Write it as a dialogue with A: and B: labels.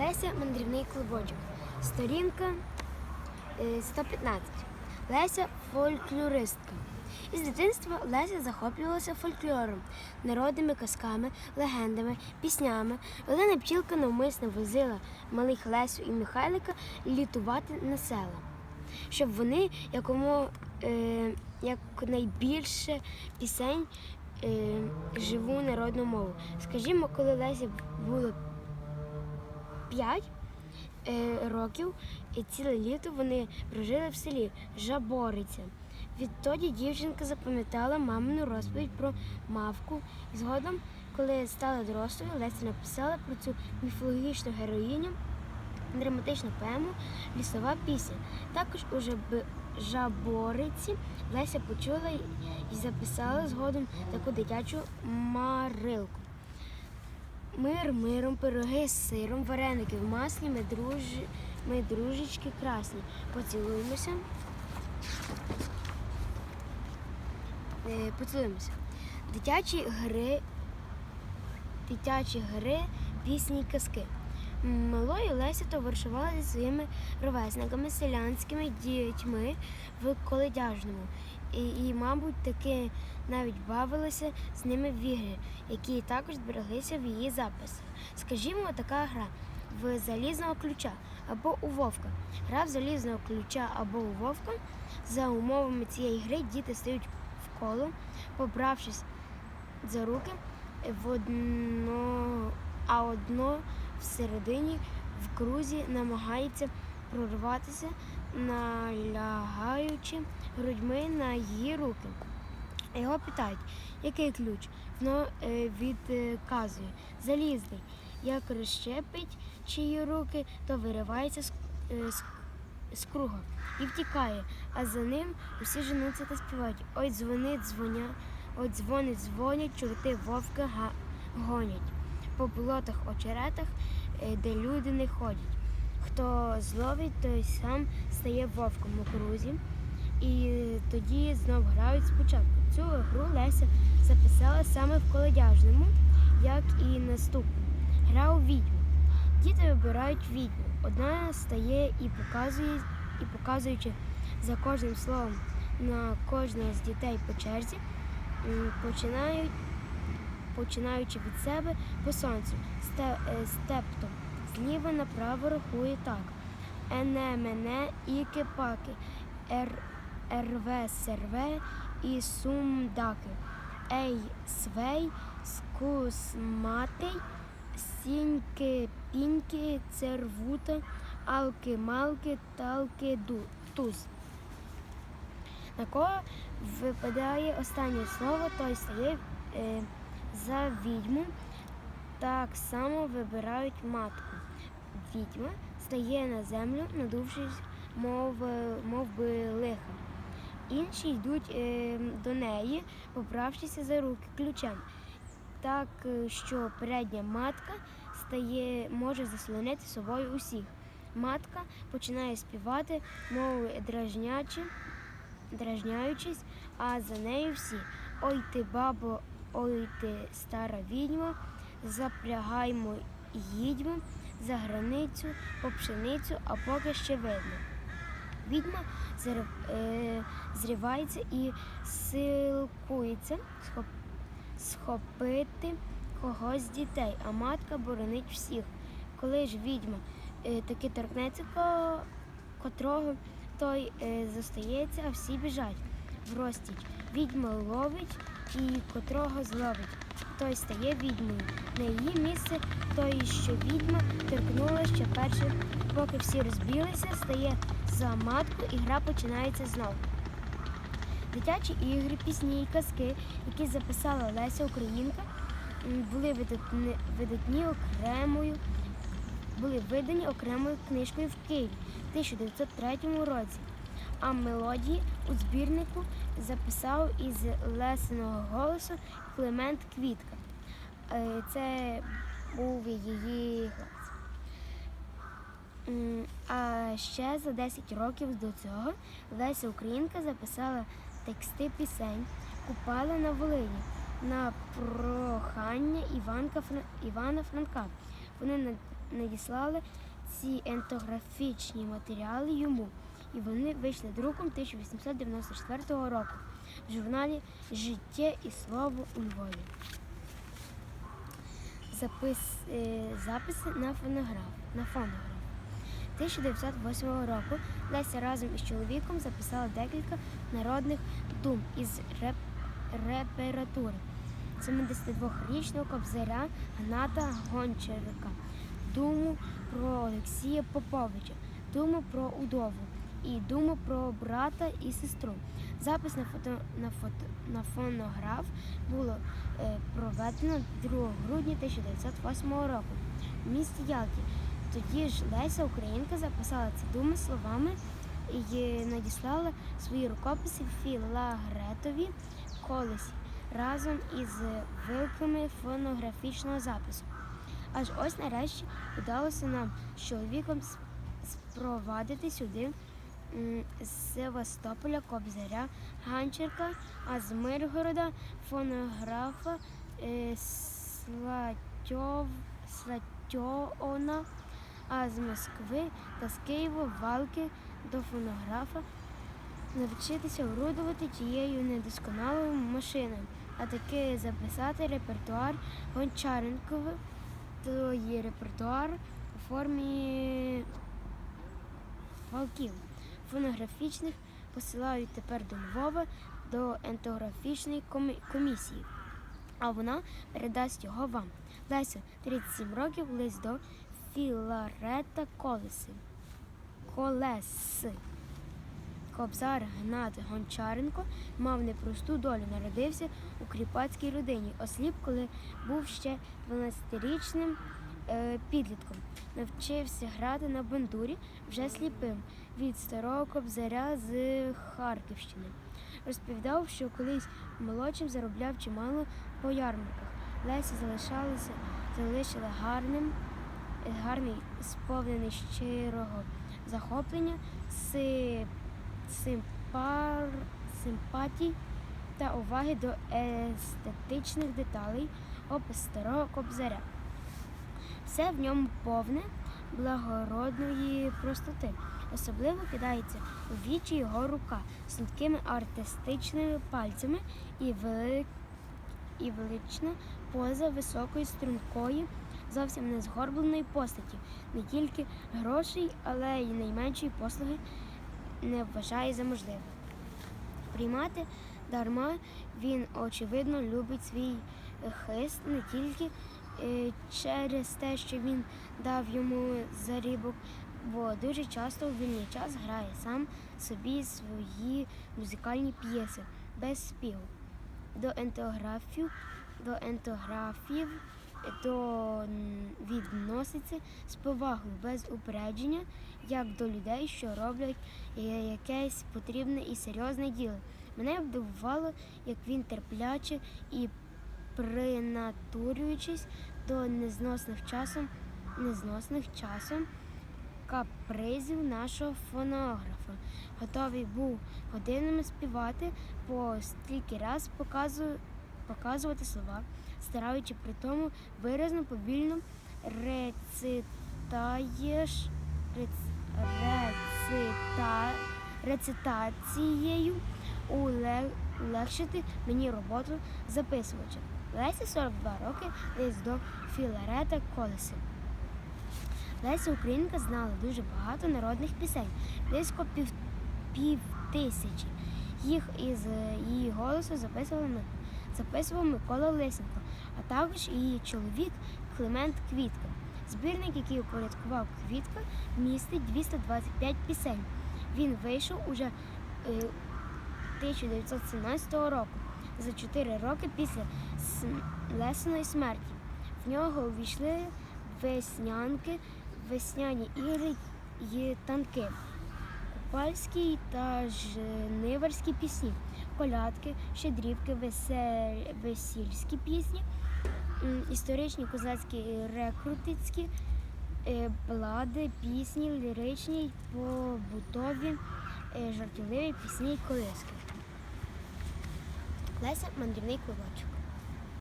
A: Леся мандрівний клубочок. Сторінка е, 115. Леся фольклористка. Із дитинства Леся захоплювалася фольклором, народними казками, легендами, піснями. Олена Пчілка навмисно возила малих Лесю і Михайлика літувати на села, щоб вони якому е, якнайбільше пісень е, живу народну мову. Скажімо, коли Лесі було 5 е, років, і ціле літо вони прожили в селі Жабориця. Відтоді дівчинка запам'ятала мамину розповідь про мавку. І згодом, коли стала дорослою, Леся написала про цю міфологічну героїню драматичну поему Лісова пісня. Також у Жаби- Жабориці Леся почула і записала згодом таку дитячу марилку. Мир миром, пироги з сиром, вареники в маслі, ми, дружі, ми дружечки красні. Поцілуємося. Е, поцілуємося. Дитячі гри, дитячі гри, пісні й казки. Малою Леся товаришувала зі своїми ровесниками, селянськими дітьми в коледяжному. І, і, мабуть, таки навіть бавилася з ними в ігри, які також збереглися в її записах. Скажімо, така гра в залізного ключа або у вовка. Гра в залізного ключа або у вовка. За умовами цієї гри діти стають в коло, побравшись за руки в одно, а одно всередині в крузі намагається прорватися, налягаючи грудьми на її руки. Його питають, який ключ? Воно е, відказує залізний. Як розщепить чиї руки, то виривається з, е, з, з круга і втікає, а за ним усі женуться та співають. Ой, дзвони, дзвоня, ой, дзвони, дзвонять, чорти вовка га, гонять. По болотах, очеретах, е, де люди не ходять. Хто зловить, той сам стає вовком у крузі. І тоді знов грають спочатку. Цю гру Леся записала саме в коледяжному, як і наступну. Гра у відьму. Діти вибирають відьму. Одна стає і показує, і показуючи за кожним словом на кожного з дітей по черзі, починають, починаючи від себе по сонцю. Е, степто зліва направо рахує так. Ене, мене, іки, паки. Ер, рве, серве і сумдаки. Ей, свей, скусматий, сіньки, піньки, цервута, алки, малки, талки, туз. На кого випадає останнє слово, той стає е, за відьму. Так само вибирають матку. Відьма стає на землю, надувшись, мов, мов би лиха. Інші йдуть е, до неї, поправшися за руки ключем. Так е, що передня матка стає, може заслонити собою усіх. Матка починає співати, мов дражнячи, дражняючись, а за нею всі. Ой ти, бабо, ой ти, стара відьма, запрягаймо, їдьмо за границю по пшеницю, а поки ще видно. Відьма е, зривається і силкується схопити когось з дітей, а матка боронить всіх. Коли ж відьма е, таки торкнеться котрого, той е, зостається, а всі біжать в розтіч. Відьма ловить і котрого зловить. Той стає відьмою. На її місце той, що відьма торкнула ще перше, поки всі розбілися, стає за матку і гра починається знову. Дитячі ігри, пісні і казки, які записала Леся Українка, були видатні, видатні окремою, були видані окремою книжкою в Києві в 1903 році. А мелодії у збірнику записав із Лесиного голосу Климент Квітка. Е, Це був її глас. А ще за 10 років до цього Леся Українка записала тексти пісень Купала на Волині на прохання Іванка Івана Франка. Вони надіслали ці ентографічні матеріали йому, і вони вийшли друком 1894 року в журналі Життя і слово у Львові. Запис, е, записи на фонограф. На фонограф. 1908 року Леся разом із чоловіком записала декілька народних дум із реп, реператури 72-річного кобзаря Гната Гончарика, думу про Олексія Поповича, думу про удову і думу про брата і сестру. Запис на фото на фото на фонограф було е, проведено 2 грудня 1908 року в місті Ялті. Тоді ж Леся Українка записала ці думи словами і надіслала свої рукописи Філагретові колесі разом із вилками фонографічного запису. Аж ось нарешті вдалося нам з чоловіком спровадити сюди з Севастополя Кобзаря Ганчерка, а з Миргорода фонографа е, Слатьов, Слатьона, а з Москви та з Києва валки до фонографа навчитися орудувати тією недосконалою машиною, а таки записати репертуар Гончаренкове, то є репертуар у формі валків фонографічних посилають тепер до Львова до ентографічної комісії, а вона передасть його вам. Леся, 37 років, лист до Філарета Колеси. Колеси. Кобзар Гнат Гончаренко мав непросту долю. Народився у кріпацькій родині. Осліп, коли був ще 12-річним е, підлітком. Навчився грати на бандурі вже сліпим від старого кобзаря з Харківщини. Розповідав, що колись молодшим заробляв чимало по ярмарках. Лесі залишалися, залишили гарним, гарний, сповнений щирого захоплення, си, симпар, симпатій та уваги до естетичних деталей опис старого кобзаря. Все в ньому повне благородної простоти. Особливо кидається у вічі його рука з тонкими артистичними пальцями і, вели... і велична поза високої стрункої, зовсім не згорбленої постаті. Не тільки грошей, але й найменшої послуги не вважає за можливе. Приймати дарма він, очевидно, любить свій хист не тільки через те, що він дав йому зарібок, бо дуже часто у вільний час грає сам собі свої музикальні п'єси без співу. До ентографів, до ентографів м, відноситься з повагою без упередження, як до людей, що роблять е, якесь потрібне і серйозне діло. Мене б дивувало, як він терпляче і принатурюючись до незносних часом, незносних часом капризів нашого фонографа. Готовий був годинами співати, по стільки раз показувати слова, стараючи при тому виразно, повільно рецитаєш рец- рeciта, рецитацією улегшити мені роботу записувача. Лесі 42 роки, до Філарета Колеси. Леся Українка знала дуже багато народних пісень, близько пів, пів тисячі. Їх із е, її голосу записував, записував Микола Лисенко, а також її чоловік Климент Квітка. Збірник, який упорядкував Квітка, містить 225 пісень. Він вийшов уже е, 1917 року, за 4 роки після Лесиної смерті. В нього увійшли веснянки, весняні ігри й танки, купальські та жниварські пісні, колядки, щедрівки, весільські пісні, історичні козацькі рекрутицькі, е, блади, пісні, ліричні, побутові, е, жартівливі пісні колиски. Леся мандрівний клубочок.